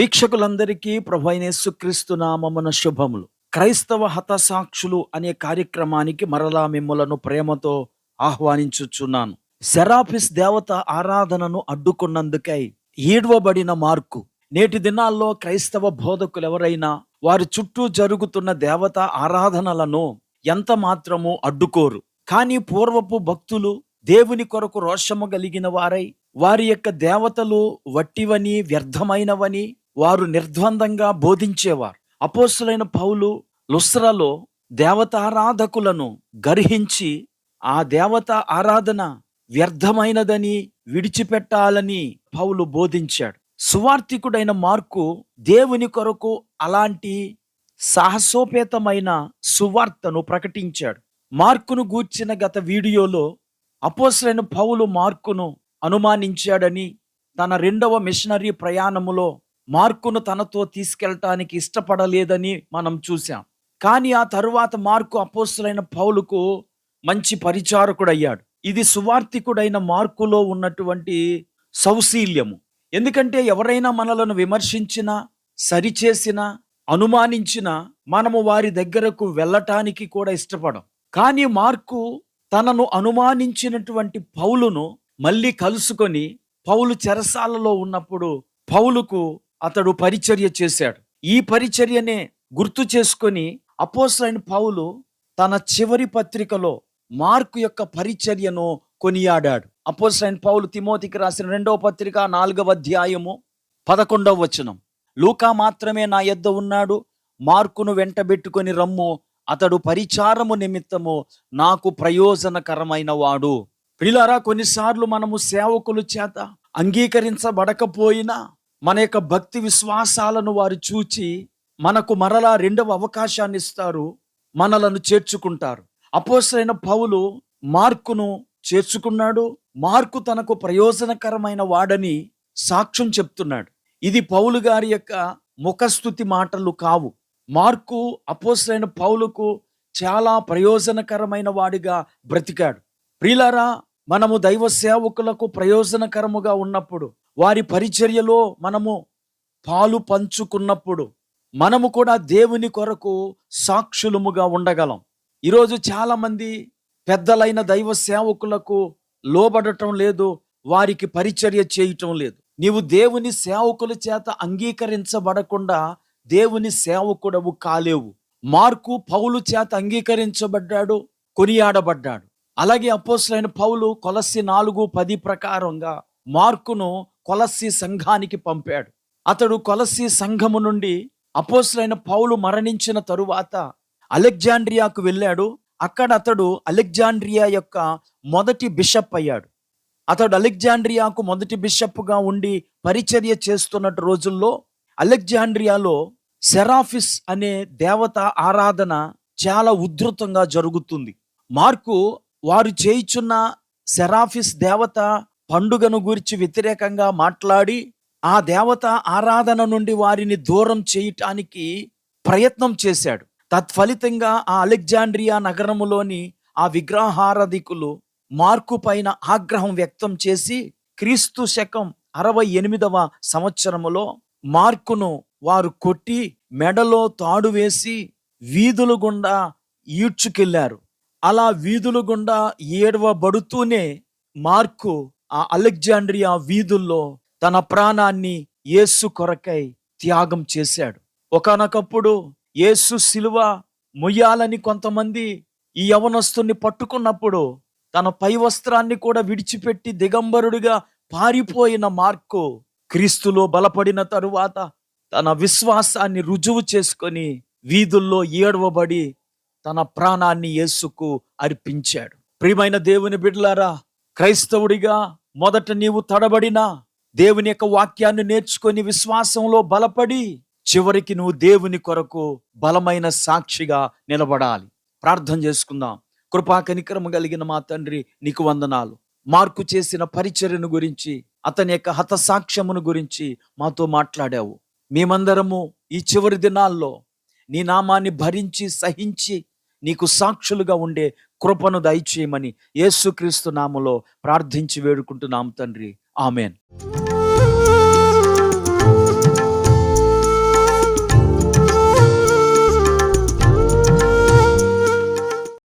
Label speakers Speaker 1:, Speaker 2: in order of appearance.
Speaker 1: వీక్షకులందరికీ ప్రభైనేసుక్రీస్తు నామమున శుభములు. క్రైస్తవ హతసాక్షులు అనే కార్యక్రమానికి మరలా మిమ్మలను ప్రేమతో ఆహ్వానించుచున్నాను. సెరాఫిస్ దేవత ఆరాధనను అడ్డుకున్నందుకై ఈడ్వబడిన మార్కు. నేటి దినాల్లో క్రైస్తవ బోధకులు ఎవరైనా వారి చుట్టూ జరుగుతున్న దేవత ఆరాధనలను ఎంత మాత్రము అడ్డుకోరు. కానీ పూర్వపు భక్తులు దేవుని కొరకు రోషము కలిగిన వారై వారి యొక్క దేవతలు వట్టివని వ్యర్థమైనవని వారు నిర్ద్వందంగా బోధించేవారు. అపోస్తులైన పౌలు లుస్రలో దేవతారాధకులను గర్హించి ఆ దేవత ఆరాధన వ్యర్థమైనదని విడిచిపెట్టాలని పౌలు బోధించాడు. సువార్థికుడైన మార్కు దేవుని కొరకు అలాంటి సాహసోపేతమైన సువార్తను ప్రకటించాడు. మార్కును గూర్చిన గత వీడియోలో అపోసరైన పౌలు మార్కును అనుమానించాడని తన రెండవ మిషనరీ ప్రయాణములో మార్కును తనతో తీసుకెళ్ళటానికి ఇష్టపడలేదని మనం చూసాం కానీ ఆ తరువాత మార్కు అపోస్తులైన పౌలుకు మంచి పరిచారకుడయ్యాడు. ఇది సువార్థికుడైన మార్కులో ఉన్నటువంటి సౌశీల్యము. ఎందుకంటే ఎవరైనా మనలను విమర్శించినా సరిచేసినా అనుమానించినా మనము వారి దగ్గరకు వెళ్ళటానికి కూడా ఇష్టపడం. కానీ మార్కు తనను అనుమానించినటువంటి పౌలును మళ్ళీ కలుసుకొని పౌలు చెరసాలలో ఉన్నప్పుడు పౌలుకు అతడు పరిచర్య చేశాడు. ఈ పరిచర్యనే గుర్తు చేసుకొని అపోసలైన పౌలు తన చివరి పత్రికలో మార్కు యొక్క పరిచర్యను కొనియాడాడు. అపోసైన్ పౌలు తిమోతికి రాసిన రెండవ పత్రిక నాలుగవ అధ్యాయము పదకొండవ వచనం. లూకా మాత్రమే నా యొద్ద ఉన్నాడు మార్కును వెంటబెట్టుకొని రమ్ము అతడు పరిచారము నిమిత్తము నాకు ప్రయోజనకరమైన వాడు. పిల్లరా కొన్నిసార్లు మనము సేవకులు చేత అంగీకరించబడకపోయినా మన యొక్క భక్తి విశ్వాసాలను వారు చూచి మనకు మరలా రెండవ అవకాశాన్ని ఇస్తారు మనలను చేర్చుకుంటారు. అపోసరైన పౌలు మార్కును చేర్చుకున్నాడు మార్కు తనకు ప్రయోజనకరమైన వాడని సాక్ష్యం చెప్తున్నాడు. ఇది పౌలు గారి యొక్క ముఖస్థుతి మాటలు కావు. మార్కు అపోసరైన పౌలుకు చాలా ప్రయోజనకరమైన వాడిగా బ్రతికాడు. ప్రిలారా మనము దైవ సేవకులకు ప్రయోజనకరముగా ఉన్నప్పుడు వారి పరిచర్యలో మనము పాలు పంచుకున్నప్పుడు మనము కూడా దేవుని కొరకు సాక్షులముగా ఉండగలం. ఈరోజు చాలామంది పెద్దలైన దైవ సేవకులకు లోబడటం లేదు వారికి పరిచర్య చేయటం లేదు. నీవు దేవుని సేవకుల చేత అంగీకరించబడకుండా దేవుని సేవకుడవు కాలేవు. మార్కు పౌలు చేత అంగీకరించబడ్డాడు కొనియాడబడ్డాడు. అలాగే అపోసులైన పౌలు కొలస్సి నాలుగు పది ప్రకారంగా మార్కును కొలస్సి సంఘానికి పంపాడు. అతడు కొలస్సి సంఘము నుండి అపోసులైన పౌలు మరణించిన తరువాత అలెగ్జాండ్రియాకు వెళ్ళాడు. అక్కడ అతడు అలెగ్జాండ్రియా యొక్క మొదటి బిషప్ అయ్యాడు. అతడు అలెగ్జాండ్రియాకు మొదటి బిషప్గా ఉండి పరిచర్య చేస్తున్న రోజుల్లో అలెగ్జాండ్రియాలో సెరాఫిస్ అనే దేవత ఆరాధన చాలా ఉధృతంగా జరుగుతుంది. మార్కు వారు చేయుచున్న సెరాఫిస్ దేవత పండుగను గురించి వ్యతిరేకంగా మాట్లాడి ఆ దేవత ఆరాధన నుండి వారిని దూరం చేయటానికి ప్రయత్నం చేశాడు. తత్ఫలితంగా ఆ అలెగ్జాండ్రియా నగరములోని ఆ విగ్రహారాధికులు మార్కు పైన ఆగ్రహం వ్యక్తం చేసి క్రీస్తు శకం అరవై ఎనిమిదవ సంవత్సరములో మార్కును వారు కొట్టి మెడలో తాడు వేసి వీధుల గుండా ఈడ్చుకెళ్ళారు. అలా వీధులు గుండా ఏడవబడుతూనే మార్కు ఆ అలెగ్జాండ్రియా వీధుల్లో తన ప్రాణాన్ని యేసు కొరకై త్యాగం చేశాడు. ఒకనొకప్పుడు యేసు శిలువ మొయ్యాలని కొంతమంది ఈ యవనస్తుని పట్టుకున్నప్పుడు తన పై వస్త్రాన్ని కూడా విడిచిపెట్టి దిగంబరుడిగా పారిపోయిన మార్కు క్రీస్తులో బలపడిన తరువాత తన విశ్వాసాన్ని రుజువు చేసుకొని వీధుల్లో ఏడవబడి తన ప్రాణాన్ని యేసుకు అర్పించాడు. ప్రియమైన దేవుని బిడ్డలారా క్రైస్తవుడిగా మొదట నీవు తడబడినా దేవుని యొక్క వాక్యాన్ని నేర్చుకొని విశ్వాసంలో బలపడి చివరికి నువ్వు దేవుని కొరకు బలమైన సాక్షిగా నిలబడాలి. ప్రార్థన చేసుకుందాం. కృపా కనికరము కలిగిన మా తండ్రి నీకు వందనాలు. మార్కు చేసిన పరిచర్యను గురించి అతని యొక్క హతసాక్ష్యమును గురించి మాతో మాట్లాడావు. మేమందరము ఈ చివరి దినాల్లో నీ నామాన్ని భరించి సహించి నీకు సాక్షులుగా ఉండే కృపను దయచేయమని యేసుక్రీస్తు నామలో ప్రార్థించి వేడుకుంటున్నాం తండ్రి. ఆమెన్.